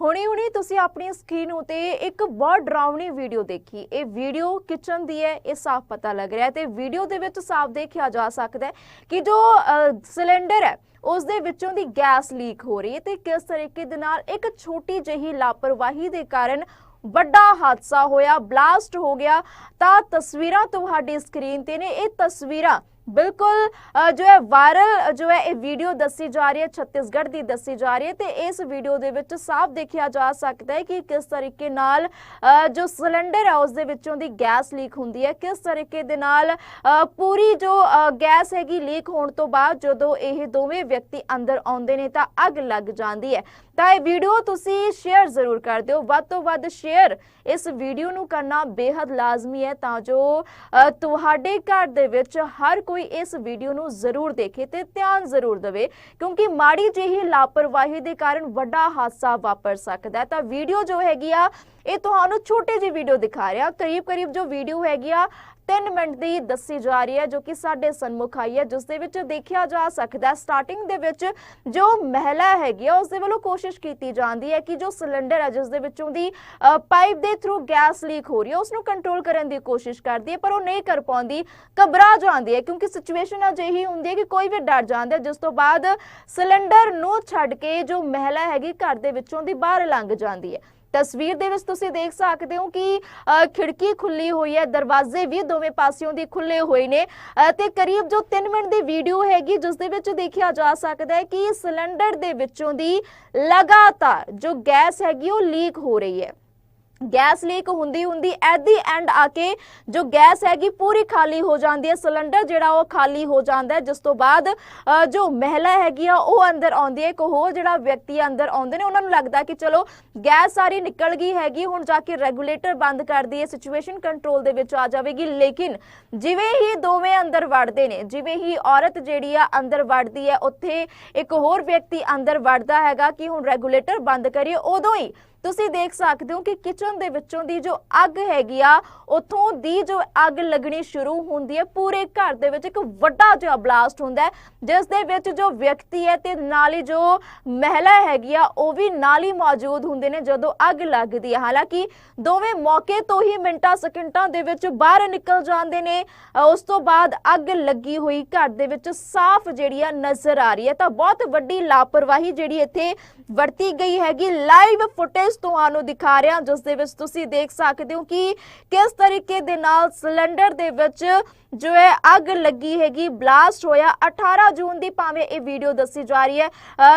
ਹੁਣੀ ਹੁਣੀ ਤੁਸੀਂ ਆਪਣੀ ਸਕਰੀਨ ਉਤੇ ਇੱਕ ਬਹੁਤ ਡਰਾਵਣੀ ਵੀਡੀਓ ਦੇਖੀ। ਇਹ ਵੀਡੀਓ ਕਿਚਨ ਦੀ ਹੈ, ਇਹ ਸਾਫ਼ ਪਤਾ ਲੱਗ ਰਿਹਾ ਤੇ ਵੀਡੀਓ ਦੇ ਵਿੱਚ ਸਾਫ਼ ਦੇਖਿਆ ਜਾ ਸਕਦਾ ਹੈ ਕਿ ਜੋ ਸਿਲੰਡਰ ਹੈ ਉਸ ਦੇ ਵਿੱਚੋਂ ਦੀ ਗੈਸ ਲੀਕ ਹੋ ਰਹੀ ਹੈ ਤੇ ਕਿਸ ਤਰੀਕੇ ਦੇ ਨਾਲ ਇੱਕ ਛੋਟੀ ਜਿਹੀ ਲਾਪਰਵਾਹੀ ਦੇ ਕਾਰਨ ਵੱਡਾ ਹਾਦਸਾ ਹੋਇਆ, ਬਲਾਸਟ ਹੋ ਗਿਆ। ਤਾਂ ਤਸਵੀਰਾਂ ਤੁਹਾਡੀ ਸਕਰੀਨ ਤੇ ਨੇ, ਇਹ ਤਸਵੀਰਾਂ ਬਿਲਕੁਲ ਜੋ ਹੈ ਵਾਇਰਲ ਜੋ ਹੈ ਇਹ ਵੀਡੀਓ ਦੱਸੀ ਜਾ ਰਹੀ ਹੈ, ਛੱਤੀਸਗੜ੍ਹ ਦੀ ਦੱਸੀ ਜਾ ਰਹੀ ਹੈ ਤੇ ਇਸ ਵੀਡੀਓ ਦੇ ਵਿੱਚ ਸਾਫ਼ ਦੇਖਿਆ ਜਾ ਸਕਦਾ ਹੈ ਕਿ ਕਿਸ ਤਰੀਕੇ ਨਾਲ ਜੋ ਸਿਲੰਡਰ ਹੈ ਉਸ ਦੇ ਵਿੱਚੋਂ ਦੀ ਗੈਸ ਲੀਕ ਹੁੰਦੀ ਹੈ, ਕਿਸ ਤਰੀਕੇ ਦੇ ਨਾਲ ਪੂਰੀ ਜੋ ਗੈਸ ਹੈਗੀ ਲੀਕ ਹੋਣ ਤੋਂ ਬਾਅਦ ਜਦੋਂ ਇਹ ਦੋਵੇਂ ਵਿਅਕਤੀ ਅੰਦਰ ਆਉਂਦੇ ਨੇ ਤਾਂ ਅੱਗ ਲੱਗ ਜਾਂਦੀ ਹੈ। ਤਾਂ ਇਹ ਵੀਡੀਓ ਤੁਸੀਂ ਸ਼ੇਅਰ ਜ਼ਰੂਰ ਕਰ ਦਿਓ। ਵੱਧ ਤੋਂ ਵੱਧ ਸ਼ੇਅਰ ਇਸ ਵੀਡੀਓ ਨੂੰ ਕਰਨਾ ਬੇहद ਲਾਜ਼ਮੀ ਹੈ ਤਾਂ ਜੋ ਤੁਹਾਡੇ ਘਰ ਦੇ ਵਿੱਚ ਹਰ ਕੋਈ ਇਸ ਵੀਡੀਓ ਨੂੰ ਜ਼ਰੂਰ ਦੇਖੇ ਤੇ ਧਿਆਨ ਜ਼ਰੂਰ ਦੇਵੇ, ਕਿਉਂਕਿ ਮਾੜੀ ਜਿਹੀ ਲਾਪਰਵਾਹੀ ਦੇ ਕਾਰਨ ਵੱਡਾ ਹਾਦਸਾ ਵਾਪਰ ਸਕਦਾ ਹੈ। ਤਾਂ ਵੀਡੀਓ ਜੋ ਹੈਗੀ ਆ, ਇਹ ਤੁਹਾਨੂੰ ਛੋਟੀ ਜਿਹੀ ਵੀਡੀਓ ਦਿਖਾ ਰਿਹਾ। ਕਰੀਬ ਕਰੀਬ ਜੋ ਵੀਡੀਓ ਹੈਗੀ ਆ 3 ਮਿੰਟ ਦੀ ਦੱਸੀ ਜਾ ਰਹੀ ਹੈ ਜੋ ਕਿ ਸਾਡੇ ਸਨਮੁਖ ਆਈ ਹੈ, ਜਿਸ ਦੇ ਵਿੱਚ ਦੇਖਿਆ ਜਾ ਸਕਦਾ ਸਟਾਰਟਿੰਗ ਦੇ ਵਿੱਚ ਜੋ ਮਹਿਲਾ ਹੈਗੀ ਉਸ ਦੇ ਵੱਲੋਂ ਕੋਸ਼ਿਸ਼ ਕੀਤੀ ਜਾਂਦੀ ਹੈ ਕਿ ਜੋ ਸਿਲੰਡਰ ਹੈ, ਜਿਸ ਦੇ ਵਿੱਚੋਂ ਦੀ ਪਾਈਪ ਦੇ ਥਰੂ ਗੈਸ ਲੀਕ ਹੋ ਰਹੀ ਹੈ ਉਸ ਨੂੰ ਕੰਟਰੋਲ ਕਰਨ ਦੀ ਕੋਸ਼ਿਸ਼ ਕਰਦੀ ਹੈ, ਪਰ ਉਹ ਨਹੀਂ ਕਰ ਪਾਉਂਦੀ, ਘਬਰਾ ਜਾਂਦੀ ਹੈ, ਕਿਉਂਕਿ ਸਿਚੁਏਸ਼ਨ ਅਜਿਹੀ ਹੁੰਦੀ ਹੈ ਕਿ ਕੋਈ ਵੀ ਡਰ ਜਾਂਦਾ ਜਿਸ ਤੋਂ ਬਾਅਦ ਸਿਲੰਡਰ ਨੂੰ ਛੱਡ ਕੇ ਜੋ ਮਹਿਲਾ ਹੈਗੀ ਘਰ ਦੇ ਵਿੱਚੋਂ ਦੀ ਬਾਹਰ ਲੰਘ ਜਾਂਦੀ ਹੈ। ਤਸਵੀਰ ਦੇ ਵਿੱਚ ਤੁਸੀਂ ਦੇਖ ਸਕਦੇ ਹੋ ਕਿ ਅ, ਖਿੜਕੀ ਖੁੱਲੀ ਹੋਈ ਹੈ ਦਰਵਾਜ਼ੇ ਵੀ ਦੋਵੇਂ ਪਾਸਿਓਂ ਦੀ ਖੁੱਲੇ ਹੋਏ ਨੇ ਅ, ਤੇ ਕਰੀਬ ਜੋ 3 ਮਿੰਟ ਦੀ ਵੀਡੀਓ ਹੈਗੀ ਜਿਸ ਦੇ ਵਿੱਚ ਦੇਖਿਆ ਜਾ ਸਕਦਾ ਹੈ ਕਿ ਸਿਲੰਡਰ ਦੇ ਵਿੱਚੋਂ ਦੀ ਲਗਾਤਾਰ ਜੋ ਗੈਸ ਹੈਗੀ ਉਹ ਲੀਕ ਹੋ ਰਹੀ ਹੈ। ਗੈਸ ਲੀਕ ਹੁੰਦੀ ਹੁੰਦੀ ਐਟ ਦੀ ਐਂਡ ਆ ਕੇ ਜੋ ਗੈਸ ਹੈਗੀ ਪੂਰੀ ਖਾਲੀ ਹੋ ਜਾਂਦੀ ਹੈ, ਸਿਲੰਡਰ ਜਿਹੜਾ ਉਹ ਖਾਲੀ ਹੋ ਜਾਂਦਾ ਹੈ, ਜਿਸ ਤੋਂ ਬਾਅਦ ਜੋ ਮਹਿਲਾ ਹੈਗੀ ਆ, ਉਹ ਅੰਦਰ ਆਉਂਦੀ ਹੈ, ਇੱਕ ਹੋਰ ਜਿਹੜਾ ਵਿਅਕਤੀ ਅੰਦਰ ਆਉਂਦੇ ਨੇ, ਉਹਨਾਂ ਨੂੰ ਲੱਗਦਾ ਕਿ ਚਲੋ ਗੈਸ ਸਾਰੀ ਨਿਕਲ ਗਈ ਹੈਗੀ, ਹੁਣ ਜਾ ਕੇ ਰੈਗੂਲੇਟਰ ਬੰਦ ਕਰ ਦਈਏ ਸਿਚੁਏਸ਼ਨ ਕੰਟਰੋਲ ਦੇ ਵਿੱਚ ਆ ਜਾਵੇਗੀ, ਲੇਕਿਨ ਜਿਵੇਂ ਹੀ ਦੋਵੇਂ ਅੰਦਰ ਵੜਦੇ ਨੇ, ਜਿਵੇਂ ਹੀ ਔਰਤ ਜਿਹੜੀ ਆ ਅੰਦਰ ਵੜਦੀ ਹੈ, ਉੱਥੇ ਇੱਕ ਹੋਰ ਵਿਅਕਤੀ ਅੰਦਰ ਵੜਦਾ ਹੈਗਾ ਕਿ ਹੁਣ ਰੈਗੂਲੇਟਰ ਬੰਦ ਕਰੀਏ, ਉਦੋਂ ਹੀ ਤੁਸੀਂ ਦੇਖ ਸਕਦੇ ਹੋ ਕਿ ਕਿਚਨ ਦੇ ਵਿੱਚੋਂ ਦੀ ਜੋ ਅੱਗ ਹੈਗੀ ਆ, ਉਥੋਂ ਦੀ ਜੋ ਅੱਗ ਲੱਗਣੀ ਸ਼ੁਰੂ ਹੁੰਦੀ ਹੈ, ਪੂਰੇ ਘਰ ਦੇ ਵਿੱਚ ਇੱਕ ਵੱਡਾ ਜਿਹਾ ਬਲਾਸਟ ਹੁੰਦਾ ਹੈ, ਜਿਸ ਦੇ ਵਿੱਚ ਜੋ ਵਿਅਕਤੀ ਹੈ ਤੇ ਨਾਲ ਹੀ ਜੋ ਮਹਿਲਾ ਹੈਗੀ ਆ, ਉਹ ਵੀ ਨਾਲ ਹੀ ਮੌਜੂਦ ਹੁੰਦੇ ਨੇ ਜਦੋਂ ਅੱਗ ਲੱਗਦੀ ਹੈ। ਹਾਲਾਂਕਿ ਦੋਵੇਂ ਮੌਕੇ ਤੋਂ ਹੀ ਮਿੰਟਾਂ, ਸਕਿੰਟਾਂ ਦੇ ਵਿੱਚ ਬਾਹਰ ਨਿਕਲ ਜਾਂਦੇ ਨੇ। ਉਸ ਤੋਂ ਬਾਅਦ ਅੱਗ ਲੱਗੀ ਹੋਈ ਘਰ ਦੇ ਵਿੱਚ ਸਾਫ਼ ਜਿਹੜੀ ਆ ਨਜ਼ਰ ਆ ਰਹੀ ਹੈ। ਤਾਂ ਬਹੁਤ ਵੱਡੀ ਲਾਪਰਵਾਹੀ ਜਿਹੜੀ ਇੱਥੇ ਵਰਤੀ ਗਈ ਹੈਗੀ, ਲਾਈਵ ਫੁਟੇਜ ਤੁਹਾਨੂੰ ਦਿਖਾ ਰਿਹਾ ਜਿਸ ਦੇ ਵਿੱਚ ਤੁਸੀਂ ਦੇਖ ਸਕਦੇ ਹੋ ਕਿ ਕਿਸ ਤਰੀਕੇ ਦੇ ਨਾਲ ਸਿਲੰਡਰ ਦੇ ਵਿੱਚ ਜੋ ਹੈ ਅੱਗ ਲੱਗੀ ਹੈਗੀ ਬਲਾਸਟ ਹੋਇਆ। 18 ਜੂਨ ਦੀ ਭਾਵੇਂ ਇਹ ਵੀਡੀਓ ਦੱਸੀ ਜਾ ਰਹੀ ਹੈ।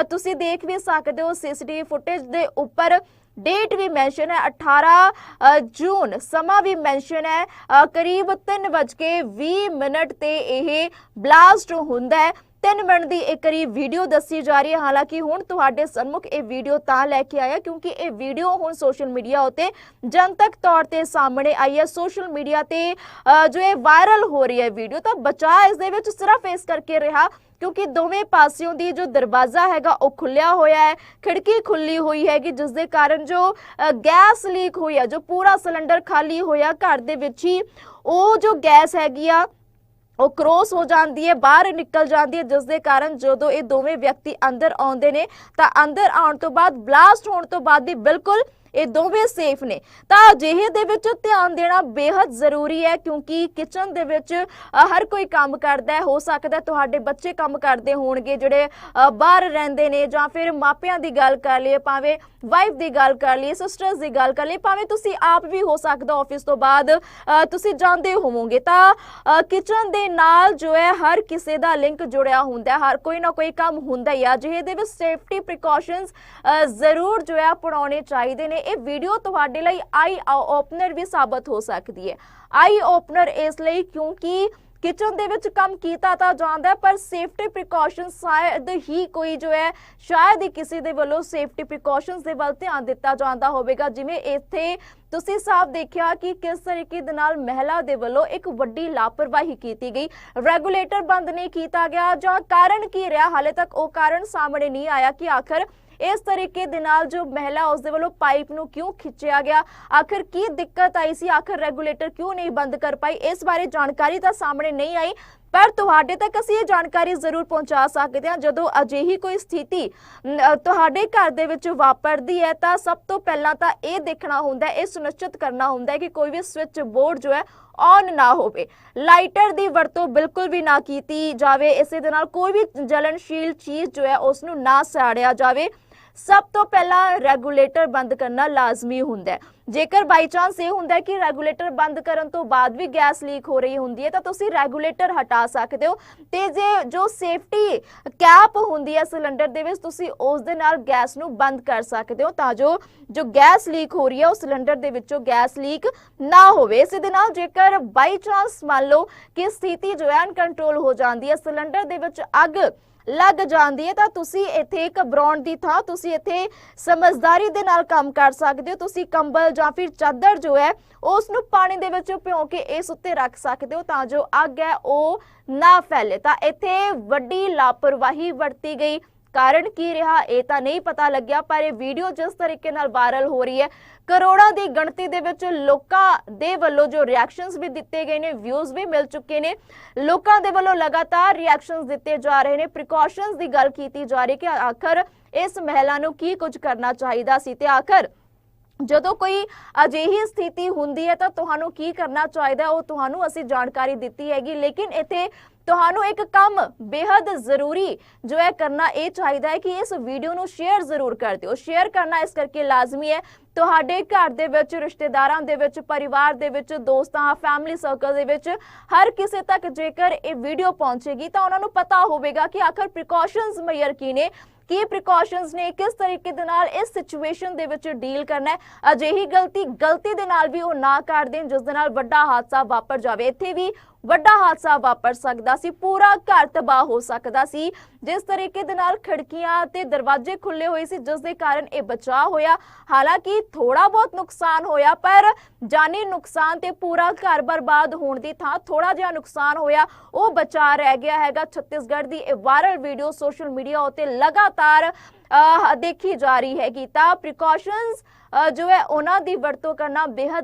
ਤੁਸੀਂ ਦੇਖ ਵੀ ਸਕਦੇ ਹੋ ਸੀਸੀਟੀਵੀ ਫੁਟੇਜ ਦੇ ਉੱਪਰ ਡੇਟ ਵੀ ਮੈਂਸ਼ਨ ਹੈ। 18 ਜੂਨ ਸਮਾਂ ਵੀ ਮੈਂਸ਼ਨ ਹੈ। ਅ, ਕਰੀਬ 3:20 ਮਿੰਟ ਤੇ ਇਹ ਬਲਾਸਟ ਹੁੰਦਾ ਹੈ। 3 ਮਿੰਟ ਦੀ ਇੱਕ ਕਰੀਬ ਵੀਡੀਓ ਦੱਸੀ ਜਾ ਰਹੀ ਹੈ। ਹਾਲਾਂਕਿ ਹੁਣ ਤੁਹਾਡੇ ਸਨਮੁਖ ਇਹ ਵੀਡੀਓ ਤਾਂ ਲੈ ਕੇ ਆਇਆ ਕਿਉਂਕਿ ਇਹ ਵੀਡੀਓ ਹੁਣ ਸੋਸ਼ਲ ਮੀਡੀਆ ਉਤੇ ਜਨਤਕ ਤੌਰ ਤੇ ਸਾਹਮਣੇ ਆਈ ਹੈ। ਸੋਸ਼ਲ ਮੀਡੀਆ ਤੇ ਅ, ਜੋ ਇਹ ਵਾਇਰਲ ਹੋ ਰਹੀ ਹੈ ਵੀਡੀਓ ਤਾਂ ਬਚਾ ਇਸ ਦੇ ਵਿੱਚ ਸਿਰਫ ਇਸ ਕਰਕੇ ਰਿਹਾ ਕਿਉਂਕਿ ਦੋਵੇਂ ਪਾਸਿਓਂ ਦੀ ਜੋ ਦਰਵਾਜ਼ਾ ਹੈਗਾ ਉਹ ਖੁੱਲਿਆ ਹੋਇਆ ਹੈ। ਖਿੜਕੀ ਖੁੱਲੀ ਹੋਈ ਹੈਗੀ ਜਿਸ ਦੇ ਕਾਰਨ ਜੋ ਗੈਸ ਲੀਕ ਹੋਈ ਹੈ ਜੋ ਪੂਰਾ ਸਿਲੰਡਰ ਖਾਲੀ ਹੋਇਆ ਘਰ ਦੇ ਵਿੱਚ ਹੀ ਉਹ ਜੋ ਗੈਸ ਹੈਗੀ ਆ ਉਹ ਕ੍ਰੋਸ ਹੋ ਜਾਂਦੀ ਹੈ, ਬਾਹਰ ਨਿਕਲ ਜਾਂਦੀ ਹੈ। ਜਿਸ ਦੇ ਕਾਰਨ ਜਦੋਂ ਇਹ ਦੋਵੇਂ ਵਿਅਕਤੀ ਅੰਦਰ ਆਉਂਦੇ ਨੇ, ਤਾਂ ਅੰਦਰ ਆਉਣ ਤੋਂ ਬਾਅਦ ਬਲਾਸਟ ਹੋਣ ਤੋਂ ਬਾਅਦ ਵੀ ਬਿਲਕੁਲ ਇਹ ਦੋਵੇਂ ਸੇਫ ਨੇ। ਤਾਂ ਅਜਿਹੇ ਦੇ ਵਿੱਚ ਧਿਆਨ ਦੇਣਾ ਬੇहद ਜ਼ਰੂਰੀ ਹੈ ਕਿਉਂਕਿ ਕਿਚਨ ਦੇ ਵਿੱਚ ਹਰ ਕੋਈ ਕੰਮ ਕਰਦਾ ਹੈ। ਹੋ ਸਕਦਾ ਤੁਹਾਡੇ ਬੱਚੇ ਕੰਮ ਕਰਦੇ ਹੋਣਗੇ, ਜਿਹੜੇ ਬਾਹਰ ਰਹਿੰਦੇ ਨੇ ਜਾਂ ਫਿਰ ਮਾਪਿਆਂ ਦੀ ਗੱਲ ਕਰ ਲਈਏ, ਭਾਵੇਂ ਵਾਈਫ ਦੀ ਗੱਲ ਕਰ ਲਈਏ ਸਿਸਟਰਸ ਦੀ ਗੱਲ ਕਰ ਲਈਏ, ਭਾਵੇਂ ਤੁਸੀਂ ਆਪ ਵੀ ਹੋ ਸਕਦਾ ਆਫਿਸ ਤੋਂ ਬਾਅਦ ਤੁਸੀਂ ਜਾਂਦੇ ਹੋਵੋਗੇ। ਤਾਂ ਕਿਚਨ ਦੇ ਨਾਲ ਜੋ ਹੈ, ਹਰ ਕਿਸੇ ਦਾ ਲਿੰਕ ਜੁੜਿਆ ਹੁੰਦਾ ਹਰ ਕੋਈ ਨਾ ਕੋਈ ਕੰਮ ਹੁੰਦਾ ਹੀ ਆ ਜਿਹੇ ਦੇ ਵਿੱਚ ਸੇਫਟੀ ਪ੍ਰੀਕਾਸ਼ਨਸ ਜ਼ਰੂਰ ਜੋ ਹੈ, ਅਪਣਾਉਣੇ ਚਾਹੀਦੇ ਨੇ। ਇਹ ਵੀਡੀਓ ਤੁਹਾਡੇ ਲਈ ਆਈ ਓਪਨਰ ਵੀ ਸਾਬਤ ਹੋ ਸਕਦੀ ਹੈ। ਆਈ ਓਪਨਰ ਇਸ ਲਈ ਕਿਉਂਕਿ ਕਿਚਨ ਦੇ ਵਿੱਚ ਕੰਮ ਕੀਤਾ ਤਾਂ ਜਾਂਦਾ ਹੈ, ਪਰ ਸੇਫਟੀ ਪ੍ਰੀਕਾਸ਼ਨ ਸ਼ਾਇਦ ਹੀ ਕੋਈ ਜੋ ਹੈ ਸ਼ਾਇਦ ਹੀ ਕਿਸੇ ਦੇ ਵੱਲੋਂ ਸੇਫਟੀ ਪ੍ਰੀਕਾਸ਼ਨਸ ਦੇ ਵੱਲ ਧਿਆਨ ਦਿੱਤਾ ਜਾਂਦਾ ਹੋਵੇਗਾ। ਜਿਵੇਂ ਇੱਥੇ ਤੁਸੀਂ ਸਾਫ਼ ਦੇਖਿਆ ਕਿ ਕਿਸ ਤਰੀਕੇ ਦੇ ਨਾਲ ਮਹਿਲਾ ਦੇ ਵੱਲੋਂ ਇੱਕ ਵੱਡੀ ਲਾਪਰਵਾਹੀ ਕੀਤੀ ਗਈ। ਰੈਗੂਲੇਟਰ ਬੰਦ ਨਹੀਂ ਕੀਤਾ ਗਿਆ ਜਾਂ ਕਾਰਨ ਕੀ ਰਿਹਾ? ਹਾਲੇ ਤੱਕ ਉਹ ਕਾਰਨ ਸਾਹਮਣੇ ਨਹੀਂ ਆਇਆ ਕਿ ਆਖਰ ਇਸ ਤਰੀਕੇ ਦੇ ਨਾਲ ਜੋ ਮਹਿਲਾ ਉਸ ਦੇ ਵੱਲੋਂ ਪਾਈਪ ਨੂੰ ਕਿਉਂ ਖਿੱਚਿਆ ਗਿਆ? ਆਖਰ ਕੀ ਦਿੱਕਤ ਆਈ ਸੀ? ਆਖਰ ਰੈਗੂਲੇਟਰ ਕਿਉਂ ਨਹੀਂ ਬੰਦ ਕਰ ਪਾਈ? ਇਸ ਬਾਰੇ ਜਾਣਕਾਰੀ ਤਾਂ ਸਾਹਮਣੇ ਨਹੀਂ ਆਈ, ਪਰ ਤੁਹਾਡੇ ਤੱਕ ਅਸੀਂ ਇਹ ਜਾਣਕਾਰੀ ਜ਼ਰੂਰ ਪਹੁੰਚਾ ਸਕਦੇ ਹਾਂ। ਜਦੋਂ ਅਜਿਹੀ ਕੋਈ ਸਥਿਤੀ ਤੁਹਾਡੇ ਘਰ ਦੇ ਵਿੱਚ ਵਾਪਰਦੀ ਹੈ, ਤਾਂ ਸਭ ਤੋਂ ਪਹਿਲਾਂ ਤਾਂ ਇਹ ਦੇਖਣਾ ਹੁੰਦਾ ਹੈ, ਇਹ ਸੁਨਿਸ਼ਚਿਤ ਕਰਨਾ ਹੁੰਦਾ ਹੈ ਕਿ ਕੋਈ ਵੀ ਸਵਿਚ ਬੋਰਡ ਜੋ ਹੈ, ਔਨ ਨਾ ਹੋਵੇ। ਲਾਈਟਰ ਦੀ ਵਰਤੋਂ ਬਿਲਕੁਲ ਵੀ ਨਾ ਕੀਤੀ ਜਾਵੇ। ਇਸੇ ਦੇ ਨਾਲ ਕੋਈ ਵੀ ਜਲਨਸ਼ੀਲ ਚੀਜ਼ ਜੋ ਹੈ, ਉਸ ਨੂੰ ਨਾ ਸਾੜਿਆ ਜਾਵੇ। ਸਭ ਤੋਂ ਪਹਿਲਾਂ ਰੈਗੂਲੇਟਰ ਬੰਦ ਕਰਨਾ ਲਾਜ਼ਮੀ ਹੁੰਦਾ ਹੈ। ਜੇਕਰ ਬਾਈ ਚਾਂਸ ਇਹ ਹੁੰਦਾ ਕਿ ਰੈਗੂਲੇਟਰ ਬੰਦ ਕਰਨ ਤੋਂ ਬਾਅਦ ਵੀ ਗੈਸ ਲੀਕ ਹੋ ਰਹੀ ਹੁੰਦੀ ਹੈ, ਤਾਂ ਤੁਸੀਂ ਰੈਗੂਲੇਟਰ ਹਟਾ ਸਕਦੇ ਹੋ ਤੇ ਜੇ ਜੋ ਸੇਫਟੀ ਕੈਪ ਹੁੰਦੀ ਹੈ ਸਿਲੰਡਰ ਦੇ ਵਿੱਚ, ਤੁਸੀਂ ਉਸ ਦੇ ਨਾਲ ਗੈਸ ਨੂੰ ਬੰਦ ਕਰ ਸਕਦੇ ਹੋ ਤਾਂ ਜੋ ਜੋ ਗੈਸ ਲੀਕ ਹੋ ਰਹੀ ਹੈ, ਉਹ ਸਿਲੰਡਰ ਦੇ ਵਿੱਚੋਂ ਗੈਸ ਲੀਕ ਨਾ ਹੋਵੇ। ਇਸੇ ਦੇ ਨਾਲ ਜੇਕਰ ਬਾਈ ਚਾਂਸ ਮੰਨ ਲਓ ਕਿ ਸਥਿਤੀ ਜੋ ਹੈ ਅਨਕੰਟਰੋਲ ਹੋ ਜਾਂਦੀ ਹੈ ਸਿਲੰਡਰ ਦੇ ਵਿੱਚ ਅੱਗ ਲੱਗ ਜਾਂਦੀ ਹੈ, ਤਾਂ ਤੁਸੀਂ ਇੱਥੇ ਘਬਰਾਉਣ ਦੀ ਥਾਂ, ਤੁਸੀਂ ਇੱਥੇ ਸਮਝਦਾਰੀ ਦੇ ਨਾਲ ਕੰਮ ਕਰ ਸਕਦੇ ਹੋ। ਤੁਸੀਂ ਕੰਬਲ ਜਾਂ ਫਿਰ ਚਾਦਰ ਜੋ ਹੈ ਉਸ ਨੂੰ ਪਾਣੀ ਦੇ ਵਿੱਚ ਭਿਓ ਕੇ ਇਸ ਉੱਤੇ ਰੱਖ ਸਕਦੇ ਹੋ, ਤਾਂ ਜੋ ਅੱਗ ਹੈ, ਉਹ ਨਾ ਫੈਲੇ। ਤਾਂ ਇੱਥੇ ਵੱਡੀ ਲਾਪਰਵਾਹੀ ਵਰਤੀ ਗਈ। ਕਾਰਨ ਕੀ ਰਿਹਾ ਇਹ ਤਾਂ ਨਹੀਂ ਪਤਾ ਲੱਗਿਆ, ਪਰ ਇਹ ਵੀਡੀਓ ਜਿਸ ਤਰੀਕੇ ਨਾਲ ਵਾਇਰਲ ਹੋ ਰਹੀ ਹੈ, ਕਰੋੜਾਂ ਦੀ ਗਿਣਤੀ ਦੇ ਵਿੱਚ ਲੋਕਾਂ ਦੇ ਵੱਲੋਂ ਜੋ ਰਿਐਕਸ਼ਨਸ ਵੀ ਦਿੱਤੇ ਗਏ ਨੇ ਵਿਊਜ਼ ਵੀ ਮਿਲ ਚੁੱਕੇ ਨੇ, ਲੋਕਾਂ ਦੇ ਵੱਲੋਂ ਲਗਾਤਾਰ ਰਿਐਕਸ਼ਨਸ ਦਿੱਤੇ ਜਾ ਰਹੇ ਨੇ ਪ੍ਰੀਕਾਸ਼ਨਸ ਦੀ ਗੱਲ ਕੀਤੀ ਜਾ ਰਹੀ ਕਿ ਆਖਰ ਇਸ ਮਹਿਲਾ ਨੂੰ ਕੀ ਕੁਝ ਕਰਨਾ ਚਾਹੀਦਾ ਸੀ ਤੇ ਆਖਰ ਜਦੋਂ ਕੋਈ ਅਜਿਹੀ ਸਥਿਤੀ ਹੁੰਦੀ ਹੈ ਤਾਂ ਤੁਹਾਨੂੰ ਕੀ ਕਰਨਾ ਚਾਹੀਦਾ? ਉਹ ਤੁਹਾਨੂੰ ਅਸੀਂ ਜਾਣਕਾਰੀ ਦਿੱਤੀ ਹੈਗੀ, ਲੇਕਿਨ ਇੱਥੇ ਤੁਹਾਨੂੰ ਇੱਕ ਕੰਮ ਬੇहद ਜ਼ਰੂਰੀ ਜੋ ਹੈ ਕਰਨਾ ਇਹ ਚਾਹੀਦਾ ਹੈ ਕਿ ਇਸ ਵੀਡੀਓ ਨੂੰ ਸ਼ੇਅਰ ਜ਼ਰੂਰ ਕਰ ਦਿਓ। ਸ਼ੇਅਰ ਕਰਨਾ ਇਸ ਕਰਕੇ ਲਾਜ਼ਮੀ ਹੈ, ਤੁਹਾਡੇ ਘਰ ਦੇ ਵਿੱਚ, ਰਿਸ਼ਤੇਦਾਰਾਂ ਦੇ ਵਿੱਚ, ਪਰਿਵਾਰ ਦੇ ਵਿੱਚ, ਦੋਸਤਾਂ ਫੈਮਿਲੀ ਸਰਕਲ ਦੇ ਵਿੱਚ ਹਰ ਕਿਸੇ ਤੱਕ ਜੇਕਰ ਇਹ ਵੀਡੀਓ ਪਹੁੰਚੇਗੀ ਤਾਂ ਉਹਨਾਂ ਨੂੰ ਪਤਾ ਹੋਵੇਗਾ ਕਿ ਆਖਰ ਪ੍ਰੀਕਾਸ਼ਨਸ ਮਯਰ ਕੀ ਨੇ। ਕੀ ਪ੍ਰੀਕਾਸ਼ਨਸ ਨੇ, ਕਿਸ ਤਰੀਕੇ ਦੇ ਨਾਲ ਇਸ ਸਿਚੁਏਸ਼ਨ ਦੇ ਵਿੱਚ ਡੀਲ ਕਰਨਾ ਹੈ? ਅਜਿਹੀ ਗਲਤੀ ਗਲਤੀ ਦੇ ਨਾਲ ਵੀ ਉਹ ਨਾ ਕਰ ਦੇਣ, ਜਿਸ ਦੇ ਨਾਲ ਵੱਡਾ ਹਾਦਸਾ ਵਾਪਰ ਜਾਵੇ। ਇੱਥੇ ਵੀ ਵੱਡਾ ਹਾਦਸਾ ਵਾਪਰ ਸਕਦਾ ਸੀ ਪੂਰਾ ਘਰ ਤਬਾਹ ਹੋ ਸਕਦਾ ਸੀ। ਜਿਸ ਤਰੀਕੇ ਦੇ ਨਾਲ ਖਿੜਕੀਆਂ ਤੇ ਦਰਵਾਜ਼ੇ ਖੁੱਲੇ ਹੋਏ ਸੀ ਜਿਸ ਦੇ ਕਾਰਨ ਇਹ ਬਚਾਅ ਹੋਇਆ। ਹਾਲਾਂਕਿ ਥੋੜਾ ਬਹੁਤ ਨੁਕਸਾਨ ਹੋਇਆ ਪਰ ਜਾਨੀ ਨੁਕਸਾਨ ਤੇ ਪੂਰਾ ਘਰ ਬਰਬਾਦ ਹੋਣ ਦੀ ਥਾਂ ਥੋੜਾ ਜਿਹਾ ਨੁਕਸਾਨ ਹੋਇਆ। ਉਹ ਬਚਾਅ ਰਹਿ ਗਿਆ ਹੈਗਾ। ਛੱਤੀਸਗੜ੍ਹ ਦੀ ਇਹ ਵਾਇਰਲ ਵੀਡੀਓ ਸੋਸ਼ਲ ਮੀਡੀਆ ਉੱਤੇ ਲਗਾਤਾਰ ਅਹ, ਦੇਖੀ ਜਾ ਰਹੀ ਹੈਗੀ। ਤਾਂ ਪ੍ਰੀਕਾਸ਼ਨਸ ਜੋ ਹੈ ਉਹਨਾਂ ਦੀ ਵਰਤੋਂ ਕਰਨਾ ਬੇहद